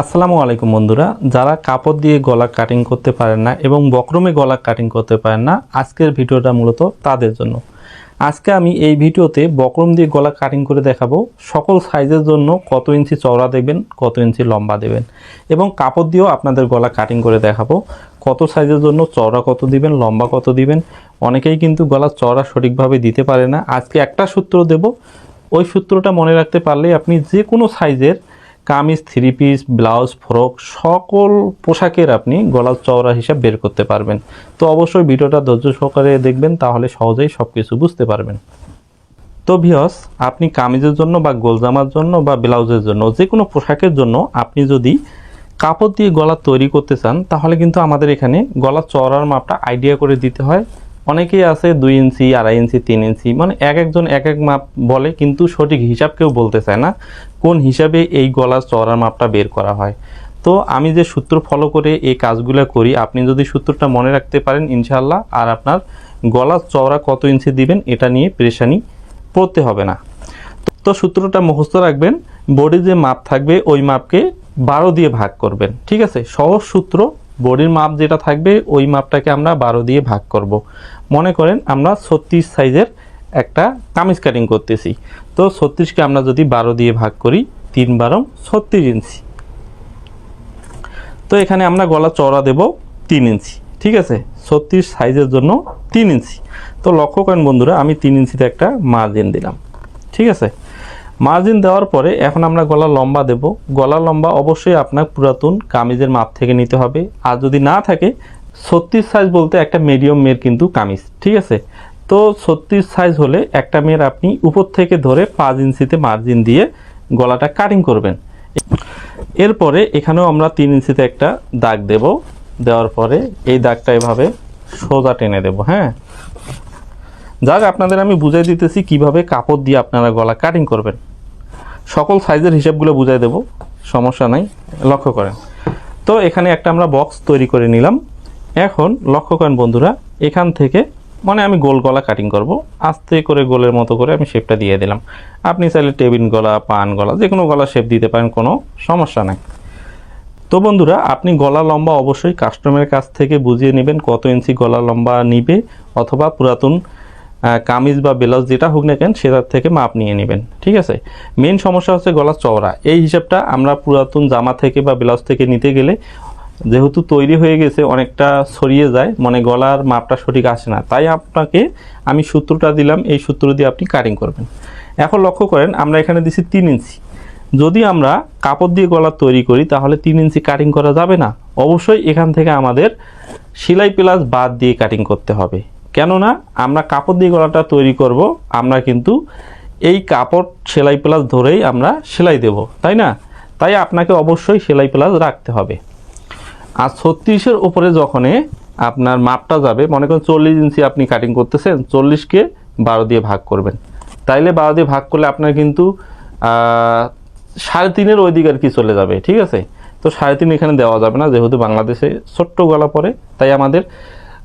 আসসালামু আলাইকুম বন্ধুরা। যারা কাপড় দিয়ে গলা কাটিং করতে পারেন না এবং বক্রমে গলা কাটিং করতে পারেন না, আজকের ভিডিওটা মূলত তাদের জন্য। আজকে আমি এই ভিডিওতে বক্রম দিয়ে গলা কাটিং করে দেখাবো সকল সাইজের জন্য কত ইঞ্চি চওড়া দেবেন, কত ইঞ্চি লম্বা দেবেন এবং কাপড় দিয়েও আপনাদের গলা কাটিং করে দেখাবো কত সাইজের জন্য চওড়া কত দিবেন, লম্বা কত দিবেন। অনেকেই কিন্তু গলা চওড়া সঠিকভাবে দিতে পারে না। আজকে একটা সূত্র দেব। ওই সূত্রটা মনে রাখতে পারলে আপনি যে কোনো সাইজের kameez, three piece, blouse, frock, সকল পোশাকের আপনি গলার চওড়া হিসাব বের করতে পারবেন। তো অবশ্যই ভিডিওটা ধৈর্য সহকারে দেখবেন, তাহলে সহজেই সব কিছু বুঝতে পারবেন। তো ভিয়স আপনি কামিজের জন্য বা গোলজামার জন্য বা ব্লাউজের জন্য যে কোনো পোশাকের জন্য আপনি যদি কাপড় দিয়ে গলা তৈরি করতে চান, তাহলে কিন্তু আমাদের এখানে গলার চওড়ার মাপটা আইডিয়া করে দিতে হয়। অনেকেই আছে দুই ইঞ্চি, আড়াই ইঞ্চি, তিন ইঞ্চি মানে এক একজন এক এক মাপ বলে, কিন্তু সঠিক হিসাব কেউ বলতে চায় না কোন হিসাবে এই গলার চওড়ার মাপটা বের করা হয়। তো আমি যে সূত্র ফলো করে এই কাজগুলো করি, আপনি যদি সূত্রটা মনে রাখতে পারেন ইনশাল্লাহ আর আপনার গলার চওড়া কত ইঞ্চি দিবেন, এটা নিয়ে পরেশানি পড়তে হবে না। তো সূত্রটা মুখস্থ রাখবেন বডি যে মাপ থাকবে, ওই মাপকে বারো দিয়ে ভাগ করবেন, ঠিক আছে? সহজ সূত্র বডির মাপ যেটা থাকবে, ওই মাপটাকে আমরা বারো দিয়ে ভাগ করব। মনে করেন আমরা ছত্রিশ সাইজের একটা কামিজ কাটিং করতেছি। তো ছত্রিশকে আমরা যদি বারো দিয়ে ভাগ করি, তিন বারো ছত্রিশ ইঞ্চি। তো এখানে আমরা গলা চওড়া দেব তিন ইঞ্চি, ঠিক আছে? ছত্রিশ সাইজের জন্য তিন ইঞ্চি। তো লক্ষ্য করেন বন্ধুরা, আমি তিন ইঞ্চিতে একটা মার্জিন দিলাম, ঠিক আছে? মার্জিন দেওয়ার পরে এখন আমরা গলা লম্বা দেব। গলা লম্বা অবশ্যই আপনার পুরাতন কামিজের মাপ থেকে নিতে হবে। আর যদি না থাকে, ছত্রিশ সাইজ বলতে একটা মিডিয়াম মেয়ের কিন্তু কামিজ, ঠিক আছে? তো ছত্রিশ সাইজ হলে একটা মেয়ের আপনি উপর থেকে ধরে পাঁচ ইঞ্চিতে মার্জিন দিয়ে গলাটা কাটিং করবেন। এরপরে এখানেও আমরা তিন ইঞ্চিতে একটা দাগ দেব। দেওয়ার পরে এই দাগটা এভাবে সোজা টেনে দেব হ্যাঁ? যাক, আপনাদের আমি বুঝাই দিতেছি কীভাবে কাপড় দিয়ে আপনারা গলা কাটিং করবেন। সকল সাইজের হিসাবগুলো বুঝাই দেব, সমস্যা নাই, লক্ষ্য করেন। তো এখানে একটা আমরা বক্স তৈরি করে নিলাম। এখন লক্ষ্য করেন বন্ধুরা, এখান থেকে মানে আমি গোল গলা কাটিং করব, আস্তে করে গোলের মতো করে আমি শেপটা দিয়ে দিলাম। আপনি চাইলে টেবিল গলা, পান গলা, যে কোনো গলা শেপ দিতে পারেন, কোনো সমস্যা নাই। তো বন্ধুরা, আপনি গলা লম্বা অবশ্যই কাস্টমারের কাছ থেকে বুঝিয়ে নেবেন কত ইঞ্চি গলা লম্বা নিবে অথবা পুরাতন কামিজ বা ব্লাউজ যেটা হোক না কেন, সেটার থেকে মাপ নিয়ে নেবেন। ঠিক আছে? মেন সমস্যা হচ্ছে গলার চওড়া। এই হিসাবটা আমরা পুরাতন জামা থেকে বা ব্লাউজ থেকে নিতে গেলে যেহেতু তৈরি হয়ে গেছে, অনেকটা ছড়িয়ে যায় মানে গলার মাপটা সঠিক আসে না। তাই আপনাকে আমি সূত্রটা দিলাম, এই সূত্র দিয়ে আপনি কাটিং করবেন। এখন লক্ষ্য করেন, আমরা এখানে দিছি তিন ইঞ্চি। যদি আমরা কাপড় দিয়ে গলা তৈরি করি, তাহলে তিন ইঞ্চি কাটিং করা যাবে না। অবশ্যই এখান থেকে আমাদের সেলাই প্লাস বাদ দিয়ে কাটিং করতে হবে। কেননা আমরা কাপড় দিয়ে গলাটা তৈরি করব, আমরা কিন্তু এই কাপড় সেলাই প্লাস ধরেই আমরা সেলাই দেব, তাই না? তাই আপনাকে অবশ্যই সেলাই প্লাস রাখতে হবে। আর ছত্রিশের উপরে যখন আপনার মাপটা যাবে, মনে করেন চল্লিশ ইঞ্চি আপনি কাটিং করতেছেন, চল্লিশকে বারো দিয়ে ভাগ করবেন। তাইলে বারো দিয়ে ভাগ করলে আপনার কিন্তু সাড়ে তিনের ওই দিকে আর কি চলে যাবে, ঠিক আছে? তো সাড়ে তিন এখানে দেওয়া যাবে না, যেহেতু বাংলাদেশে ছোট্ট গলা পরে, তাই আমাদের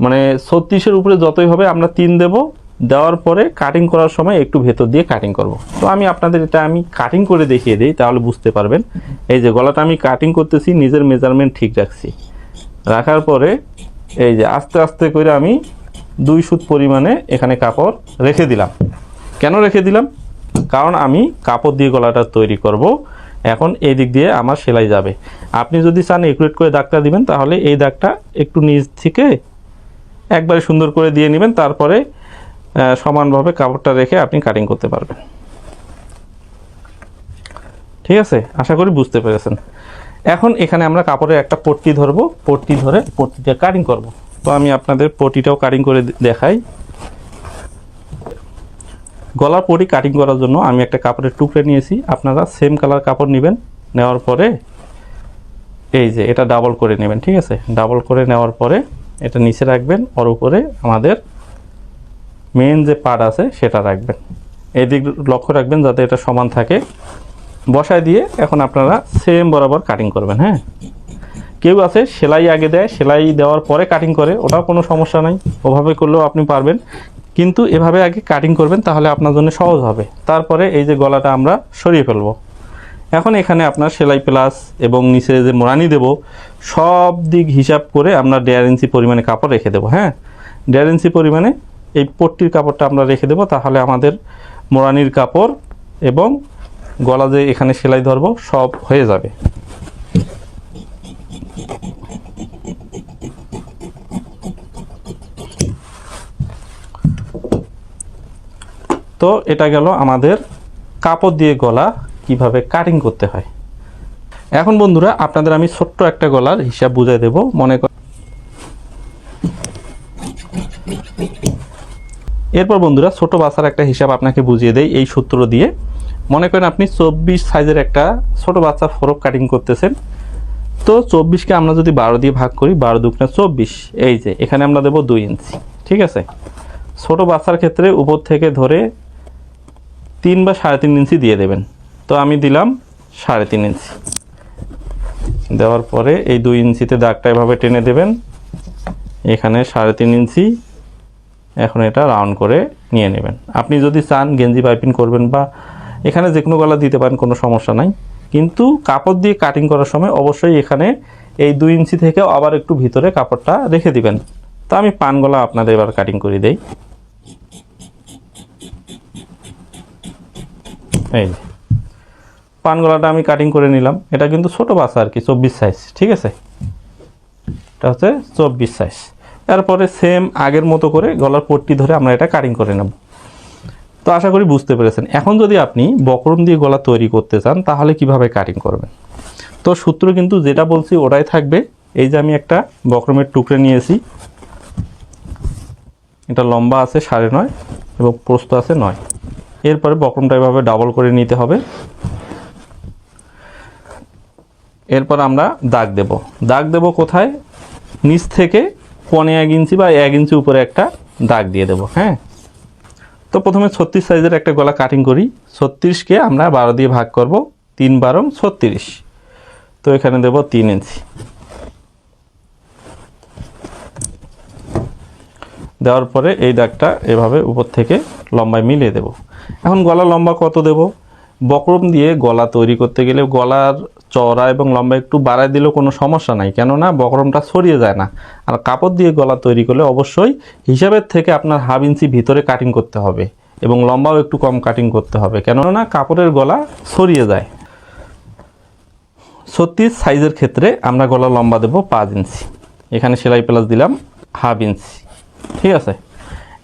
মানে ছত্রিশের উপরে যতই হবে, আমরা তিন দেব। দেওয়ার পরে কাটিং করার সময় একটু ভেতর দিয়ে কাটিং করব। তো আমি আপনাদের এটা আমি কাটিং করে দেখিয়ে দিই, তাহলে বুঝতে পারবেন। এই যে গলাটা আমি কাটিং করতেছি, নিজের মেজারমেন্ট ঠিক রাখছি। রাখার পরে এই যে আস্তে আস্তে করে আমি দুই সুত পরিমাণে এখানে কাপড় রেখে দিলাম। কেন রেখে দিলাম? কারণ আমি কাপড় দিয়ে গলাটা তৈরি করব। এখন এই দিক দিয়ে আমার সেলাই যাবে। আপনি যদি চান, একুরেট করে দাগটা দিবেন, তাহলে এই দাগটা একটু নিচ থেকে একবারে সুন্দর করে দিয়ে নেবেন, তারপরে সমানভাবে কাপড়টা রেখে আপনি কাটিং করতে পারবেন। ঠিক আছে? আশা করি বুঝতে পেরেছেন। এখন এখানে আমরা কাপড়ের একটা পট্টি ধরবো। পট্টি ধরে পট্টিটা কাটিং করব। তো আমি আপনাদের পট্টিটাও কাটিং করে দেখাই। গলার পটি কাটিং করার জন্য আমি একটা কাপড়ের টুকরে নিয়েছি। আপনারা সেম কালার কাপড় নেবেন। নেওয়ার পরে, এই যে এটা ডাবল করে নেবেন, ঠিক আছে? ডাবল করে নেওয়ার পরে এটা নিচে রাখবেন, ওর উপরে আমাদের মেন যে পার্ট আছে সেটা রাখবেন। এদিক লক্ষ্য রাখবেন যাতে এটা সমান থাকে। বসায় দিয়ে এখন আপনারা সেম বরাবর কাটিং করবেন হ্যাঁ? কেউ আছে, সেলাই আগে দেয়, সেলাই দেওয়ার পরে কাটিং করে, ওটাও কোনো সমস্যা নাই। ওভাবে করলেও আপনি পারবেন। কিন্তু এভাবে আগে কাটিং করবেন, তাহলে আপনার জন্য সহজ হবে। তারপরে এই যে গলাটা আমরা সরিয়ে ফেলব। এখন এখানে আপনার সেলাই প্লাস এবং নিচে যে মোড়ানি দেব সব দিক হিসাব করে আমরা দেড় ইঞ্চি পরিমাণে কাপড় রেখে দেবো হ্যাঁ? দেড় ইঞ্চি পরিমাণে এই পট্টির কাপড়টা আমরা রেখে দেবো, তাহলে আমাদের মোড়ানির কাপড় এবং গলা যে এখানে সেলাই ধরবো, সব হয়ে যাবে। তো এটা গেল আমাদের কাপড় দিয়ে গলা কীভাবে কাটিং করতে হয়। এখন বন্ধুরা, আপনাদের আমি ছোট্ট একটা গলার হিসাব বুঝাই দেব। মনে কর এরপর বন্ধুরা, ছোট বাচ্চার একটা হিসাব আপনাকে বুঝিয়ে দেয় এই সূত্র দিয়ে। মনে করেন আপনি চব্বিশ সাইজের একটা ছোট বাচ্চার ফরক কাটিং করতেছেন। তো চব্বিশকে আমরা যদি বারো দিয়ে ভাগ করি, বারো দুগুণে চব্বিশ, এই যে, এখানে আমরা দেবো দুই ইঞ্চি, ঠিক আছে? ছোট বাচ্চার ক্ষেত্রে উপর থেকে ধরে তিন বা সাড়ে তিন ইঞ্চি দিয়ে দেবেন। তো আমি দিলাম সাড়ে তিন ইঞ্চি। দেওয়ার পরে এই দুই ইঞ্চিতে দাগটা এভাবে টেনে দেবেন। এখানে সাড়ে তিন ইঞ্চি। এখন এটা রাউন্ড করে নিয়ে নেবেন। আপনি যদি চান গেঞ্জি পাইপিং করবেন বা এখানে যে কোনো গলা দিতে পারেন, কোনো সমস্যা নাই। কিন্তু কাপড় দিয়ে কাটিং করার সময় অবশ্যই এখানে এই দুই ইঞ্চি থেকে আবার একটু ভিতরে কাপড়টা রেখে দিবেন। তা আমি পান গলা আপনাদের এবার কাটিং করে দেই। এই পান গলাটা আমি কাটিং করে নিলাম। এটা কিন্তু ছোট বাচ্চা আর কি, চব্বিশ সাইজ ঠিক আছে? এটা হচ্ছে চব্বিশ সাইজ তারপরে সেম আগের মতো করে গলার পট্টি ধরে আমরা এটা কাটিং করে নেব। তো আশা করি বুঝতে পেরেছেন। এখন যদি আপনি বকরম দিয়ে গলা তৈরি করতে চান, তাহলে কীভাবে কাটিং করবেন? তো সূত্র কিন্তু যেটা বলছি ওটাই থাকবে। এই যে আমি একটা বকরমের টুকরে নিয়েছি। এটা লম্বা আছে সাড়ে নয় এবং প্রস্থ আছে নয়। এরপরে বকরমটা এভাবে ডাবল করে নিতে হবে। এরপর আমরা দাগ দেব। দাগ দেব কোথায়? নিচ থেকে পনে এক ইঞ্চি বা এক ইঞ্চি উপরে একটা দাগ দিয়ে দেব হ্যাঁ? তো প্রথমে ছত্রিশ সাইজের একটা গলা কাটিং করি। ছত্রিশকে আমরা বারো দিয়ে ভাগ করব, তিন বারো ছত্রিশ। তো এখানে দেব তিন ইঞ্চি। দেওয়ার পরে এই দাগটা এভাবে উপর থেকে লম্বায় মিলিয়ে দেব। এখন গলা লম্বা কত দেব? বকরম দিয়ে গলা তৈরি করতে গেলে গলার চওড়া এবং লম্বা একটু বাড়ায় দিলেও কোনো সমস্যা নাই। কেননা বকরমটা ছড়িয়ে যায় না। আর কাপড় দিয়ে গলা তৈরি করলে অবশ্যই হিসাবের থেকে আপনার হাফ ইঞ্চি ভিতরে কাটিং করতে হবে এবং লম্বাও একটু কম কাটিং করতে হবে। কেননা কাপড়ের গলা ছড়িয়ে যায়। ছত্রিশ সাইজের ক্ষেত্রে আমরা গলা লম্বা দেবো পাঁচ ইঞ্চি। এখানে সেলাই প্লাস দিলাম হাফ ইঞ্চি। ঠিক আছে?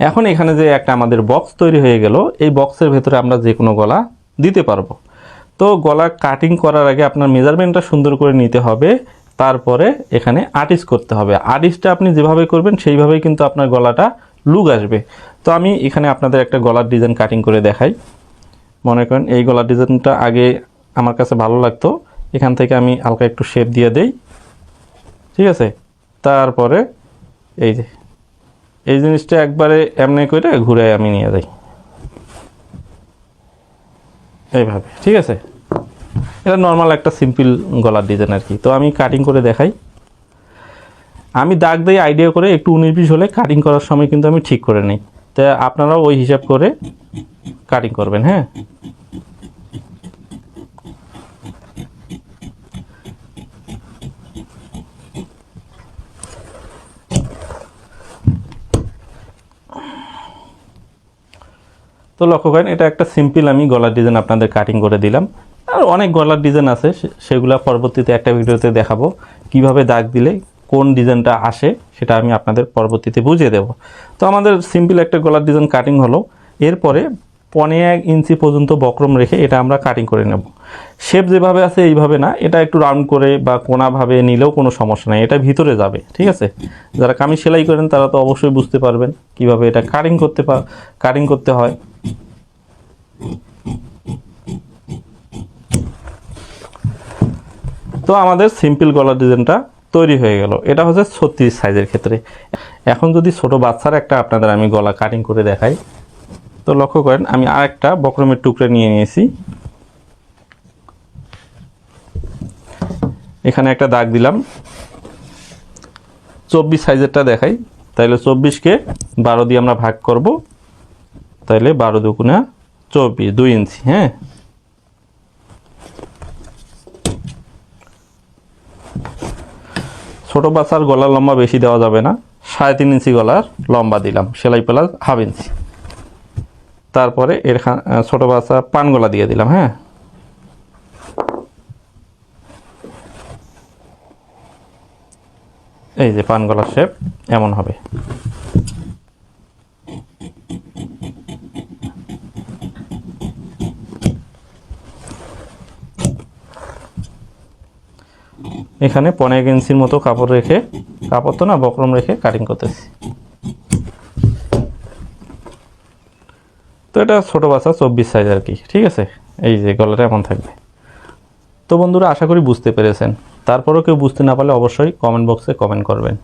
এখন এখানে যে একটা আমাদের বক্স তৈরি হয়ে গেল, এই বক্সের ভেতরে আমরা যে কোনো গলা দিতে পারব। তো গলা কাটিং করার আগে আপনার মেজারমেন্টটা সুন্দর করে নিতে হবে। তারপরে এখানে আর্টিস্ট করতে হবে। আর্টিস্টটা আপনি যেভাবে করবেন, সেইভাবেই কিন্তু আপনার গলাটা লুক আসবে। তো আমি এখানে আপনাদের একটা গলার ডিজাইন কাটিং করে দেখাই। মনে করেন এই গলার ডিজাইনটা আগে আমার কাছে ভালো লাগতো। এখান থেকে আমি হালকা একটু শেপ দিয়ে দেই। ঠিক আছে? তারপরে এই যে, এই জিনিসটা একবারে এমনি করে ঘুরে আমি নিয়ে যাই। এইভাবে, ঠিক আছে? এটা নর্মাল একটা সিম্পল গলার ডিজাইন আর কি। তো আমি কাটিং করে দেখাই। আমি দাগ দিয়ে আইডিয়া করে একটু উনিশ বিশ হলে কাটিং করার সময় কিন্তু আমি ঠিক করে নিই। তা আপনারাও ওই হিসাব করে কাটিং করবেন হ্যাঁ? তো লক্ষ্য করেন, এটা একটা সিম্পল আমি গলার ডিজাইন আপনাদের কাটিং করে দিলাম। আর অনেক গলার ডিজাইন আছে সেগুলো পরবর্তীতে একটা ভিডিওতে দেখাবো। কীভাবে দাগ দিলে কোন ডিজাইনটা আসে, সেটা আমি আপনাদের পরবর্তীতে বুঝিয়ে দেব। তো আমাদের সিম্পল একটা গলার ডিজাইন কাটিং হলো। এরপরে পনে এক ইঞ্চি পর্যন্ত বক্রম রেখে এটা আমরা কাটিং করে নেব। শেপ যেভাবে আছে এইভাবে না, এটা একটু রাউন্ড করে বা কোনাভাবে নিলেও কোনো সমস্যা নেই, এটা ভিতরে যাবে, ঠিক আছে? যারা কামি সেলাই করেন তারা তো অবশ্যই বুঝতে পারবেন কীভাবে এটা কাটিং করতে কাটিং করতে হয়। তো আমাদের সিম্পল গলার ডিজাইনটা তৈরি হয়ে গেল। এটা হচ্ছে ছত্রিশ সাইজের ক্ষেত্রে। এখন যদি ছোট বাচ্চার একটা আপনাদের আমি গলা কাটিং করে দেখাই, তো লক্ষ্য করেন, আমি আর একটা বক্রমের টুকরে নিয়ে নিয়েছি। এখানে একটা দাগ দিলাম। চব্বিশ সাইজেরটা দেখাই। তাইলে চব্বিশকে বারো দিয়ে আমরা ভাগ করব। তাইলে বারো দুগুণা চৌপিস দুই ইঞ্চি হ্যাঁ? ছোট বাচ্চার গলার লম্বা বেশি দেওয়া যাবে না। সাড়ে তিন ইঞ্চি গলার লম্বা দিলাম, সেলাই প্লাস হাফ ইঞ্চি। তারপরে এরখান ছোট বাচ্চা পান গলা দিয়ে দিলাম হ্যাঁ? এই যে পান গলার শেপ এমন হবে। এখানে পনেরো ইঞ্চির মতো কাপড় রেখে, কাপড় তো না, বকরম রেখে কাটিং করতেছি। তো এটা ছোটো বাচ্চা, চব্বিশ সাইজ আর কি, ঠিক আছে? এই যে গলাটা এমন থাকবে। তো বন্ধুরা, আশা করি বুঝতে পেরেছেন। তারপরেও কেউ বুঝতে না পারলে অবশ্যই কমেন্ট বক্সে কমেন্ট করবেন।